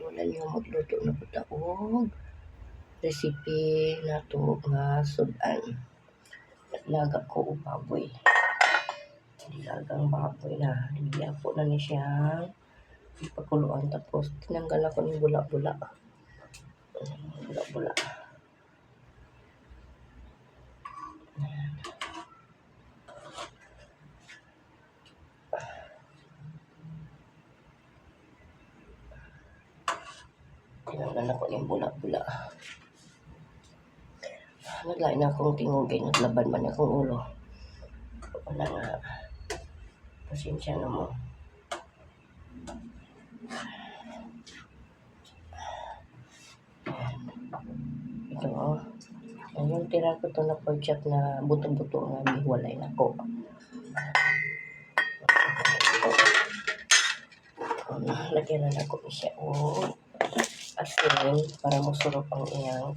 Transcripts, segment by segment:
lola niyo magluto na po taog recipe na to nga sudan. Naglaga ko og baboy. Nilagang baboy na. Nibigyan po na ni siya. Ipakuluan tapos tinanggal ako ng bula-bula. Bula-bula. Tinanggal ako ng bula-bula. Naglain na akong tingugay. Naglaban man akong ulo. Wala nga. Pasensya na mo. Ito oh. Yan yung tira ko to na pork na buto-buto nga biwalay na ko. Lagyan na ako siya oh. Asin para masurop ang iyang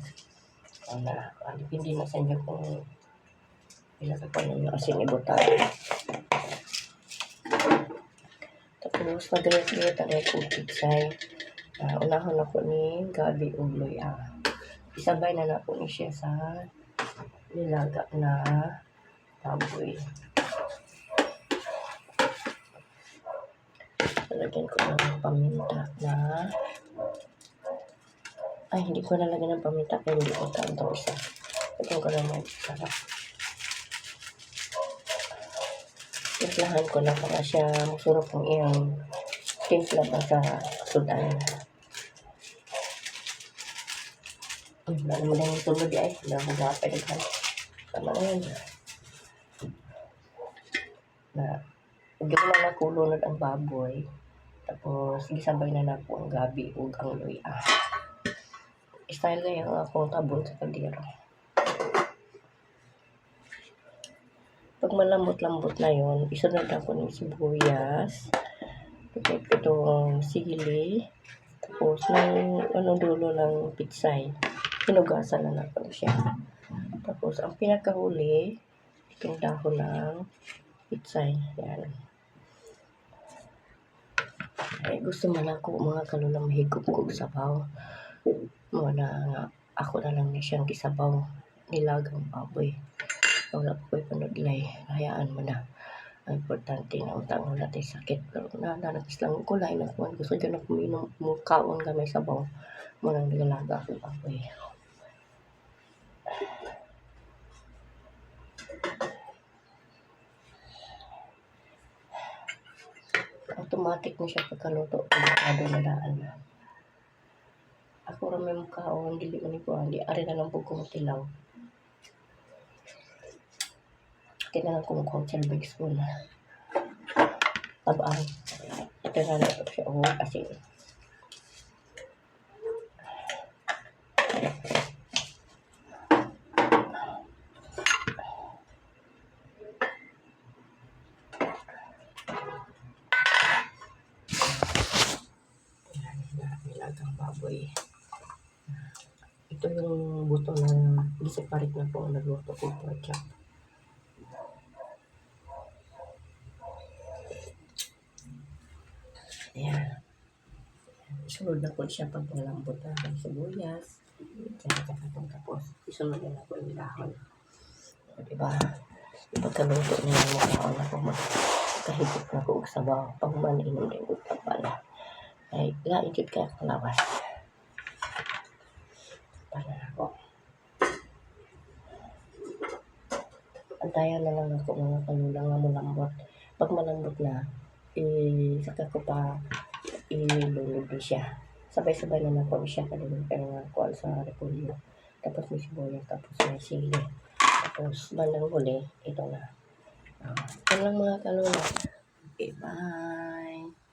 ano, alipin din na sa inyo kung ilagay ninyo asin ibutan. Tapos nagre-create ang akong pitsay. Uh, unahon ako ni Gabi Uloy. Ah. Isabay na na po ni siya sa nilaga na baboy. Lagyan ko ng paminta na ay, hindi ko nalagyan ng paminta kaya hindi ko tanto isa. Lagyan ko na ng sarap. Timplahan ko na para siya masurok ang iyang timpla ba sa sudan. Lalo mo lang yung tulog ay. Hindi ako gapay naghan. Tama na yan. Na, hindi ko na nakulunod ang baboy. Tapos, gisabay na na po ang gabi ug ang luya. Style na yung akong tabon sa kaldero. Pag malambot-lambot na yon, isunod ako ng sibuyas. Tapos itong sili. Tapos ng ano dulo ng pitsay. Hinugasan na natin siya. Tapos ang pinakahuli, itong dahon ng pitsay. Yan. Ay, gusto man ako mga kalulang mahigop-gop sabaw. Mga na nga, ako na lang ni siyang gisabaw. Nilagang baboy. Wala ko ko'y panudlay. Hayaan mo na. Ang importante na utang wala tayo sakit. Pero na, lang ko lain na kuhan. Gusto dyan na kuminom mukaon kami sabaw. Munang nagalaga ako baboy. automatic na siya pagkaluto. Pagkado na daan na. Ako rin may mukhaon, dili man ko, hindi ari na lang po kong tilaw. Kailangan ko mukhaon sa big spoon. Tabaan. Ito na na siya, oh, kasi nilagang baboy. Ito yung buto na giseparate na po nagluto ko pork chop. Ayan. Isunod na po siya pag malambot na ang sibuyas. Tsaka tsaka itong tapos. Isunod na po yung dahon. O, diba? Ipagkaluto niya yung mukhaon na po kahigit na po og sabaw. Pag man inom din ko pala ay lain jud kay akong lawas. Para ako. Antayan na lang ako mga kanulang nga malambot. Pag malambot na, eh, saka ko pa ilulog siya. Sabay-sabay na ako siya kanina pero nga kuwan sa repolyo. Tapos may sibuyas, tapos may sili. Tapos bandang huli, ito na. Uh, ito lang mga kalula. Okay, bye!